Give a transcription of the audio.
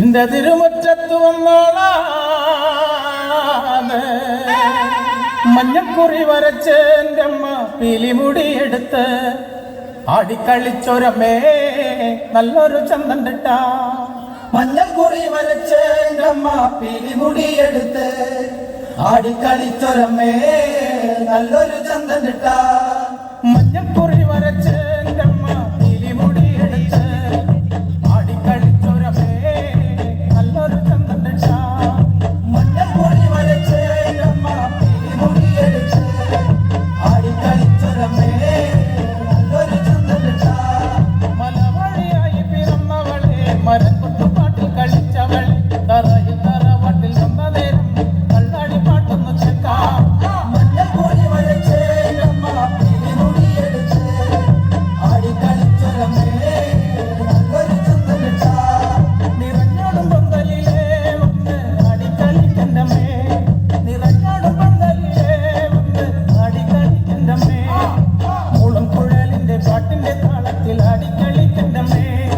നിന്റെ തിരുമുറ്റത്ത് വന്നോളാണ് മഞ്ഞക്കുറി വരച്ച് എന്റെ അമ്മ പിലിമുടിയെടുത്ത് ആടിക്കളിച്ചൊരമേ നല്ലൊരു ചന്തം കിട്ട മഞ്ഞക്കുറി വരച്ച് എന്റെ അമ്മ പിലിമുടിയെടുത്ത് ആടിക്കളിച്ചൊരമ്മേ നല്ലൊരു ചന്തം കിട്ടാ And I'm the man.